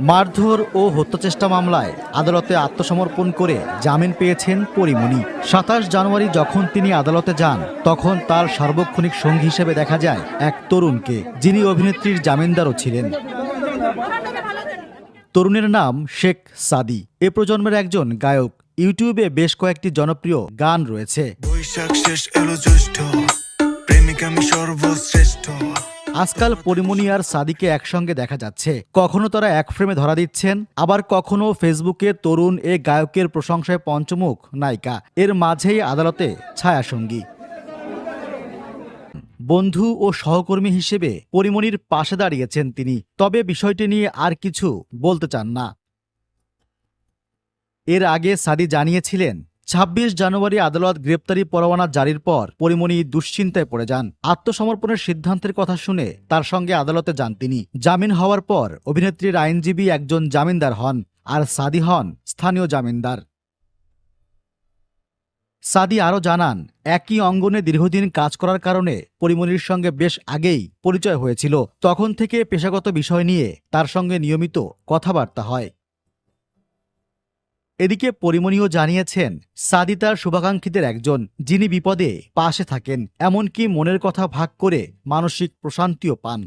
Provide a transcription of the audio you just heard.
মারধর ও হত্যাচেষ্টা মামলায় আদালতে আত্মসমর্পণ করে জামিন পেয়েছেন পরিমণি। সাতাশ জানুয়ারি যখন তিনি আদালতে যান, তখন তার সার্বক্ষণিক সঙ্গী হিসেবে দেখা যায় এক তরুণকে, যিনি অভিনেত্রীর জামিনদারও ছিলেন। তরুণের নাম শেখ সাদি। এ প্রজন্মের একজন গায়ক। ইউটিউবে বেশ কয়েকটি জনপ্রিয় গান রয়েছে। বৈশাখ শেষ এলো প্রেমিক আমি সর্বশ্রেষ্ঠ। আজকাল পরিমণি আর সাদিকে একসঙ্গে দেখা যাচ্ছে। কখনো তারা এক ফ্রেমে ধরা দিচ্ছেন, আবার কখনো ফেসবুকে তরুণ এ গায়কের প্রশংসায় পঞ্চমুখ নায়িকা। এর মাঝেই আদালতে ছায়াসঙ্গী। বন্ধু ও সহকর্মী হিসেবে পরিমণির পাশে দাঁড়িয়েছেন তিনি। তবে বিষয়টি নিয়ে আর কিছু বলতে চান না। এর আগে সাদি জানিয়েছিলেন ছাব্বিশ জানুয়ারি আদালত গ্রেপ্তারি পরোয়ানা জারির পর পরিমণি দুশ্চিন্তায় পড়ে যান। আত্মসমর্পণের সিদ্ধান্তের কথা শুনে তার সঙ্গে আদালতে যান তিনি। জামিন হওয়ার পর অভিনেত্রীর আইনজীবী একজন জামিনদার হন আর সাদি হন স্থানীয় জামিনদার। সাদি আরও জানান, একই অঙ্গনে দীর্ঘদিন কাজ করার কারণে পরিমণির সঙ্গে বেশ আগেই পরিচয় হয়েছিল। তখন থেকে পেশাগত বিষয় নিয়ে তার সঙ্গে নিয়মিত কথাবার্তা হয়। এদিকে পরিমণিও জানিয়েছেন, সাদি তার শুভাকাঙ্ক্ষীদের একজন, যিনি বিপদে পাশে থাকেন, এমনকি মনের কথা ভাগ করে মানসিক প্রশান্তিও পান।